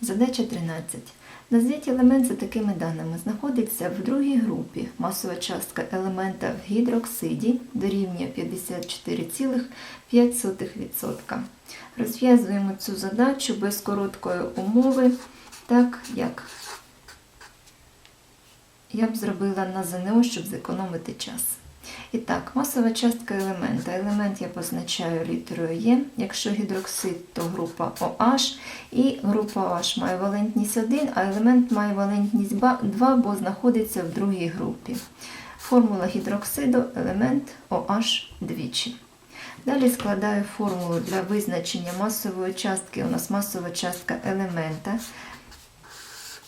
Задача 13. Назвіть елемент за такими даними. Знаходиться в другій групі. Масова частка елемента в гідроксиді дорівнює 54,5%. Розв'язуємо цю задачу без короткої умови, так як я б зробила на ЗНО, щоб зекономити час. І так, масова частка елемента. Елемент я позначаю літерою Е. Якщо гідроксид, то група OH. І група OH має валентність 1, а елемент має валентність 2, бо знаходиться в другій групі. Формула гідроксиду елемент OH двічі. Далі складаю формулу для визначення масової частки. У нас масова частка елемента.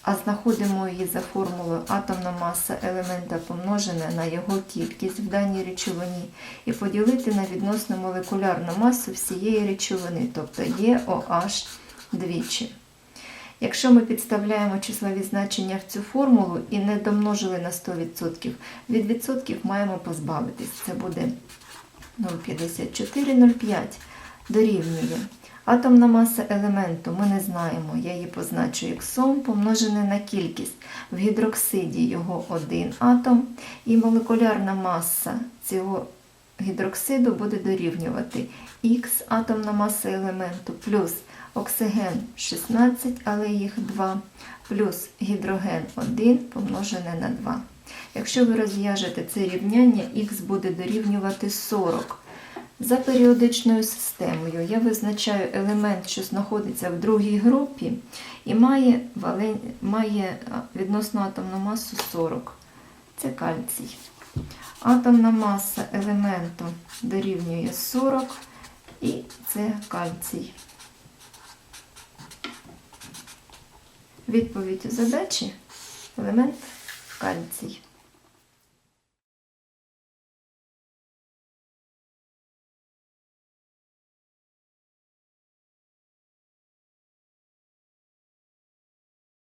А знаходимо її за формулою атомна маса елемента помножена на його кількість в даній речовині і поділити на відносну молекулярну масу всієї речовини, тобто ЄОH двічі. Якщо ми підставляємо числові значення в цю формулу і не домножили на 100%, від відсотків маємо позбавитись. Це буде 0,5405 дорівнює. Атомна маса елементу ми не знаємо, я її позначу як сом, помножене на кількість. В гідроксиді його один атом, і молекулярна маса цього гідроксиду буде дорівнювати х атомна маса елементу плюс оксиген 16, але їх 2, плюс гідроген 1 помножене на 2. Якщо ви розв'яжете це рівняння, х буде дорівнювати 40. За періодичною системою я визначаю елемент, що знаходиться в другій групі, і має, вален... має відносну атомну масу 40. Це кальцій. Атомна маса елементу дорівнює 40, і це кальцій. Відповідь у задачі елемент кальцій.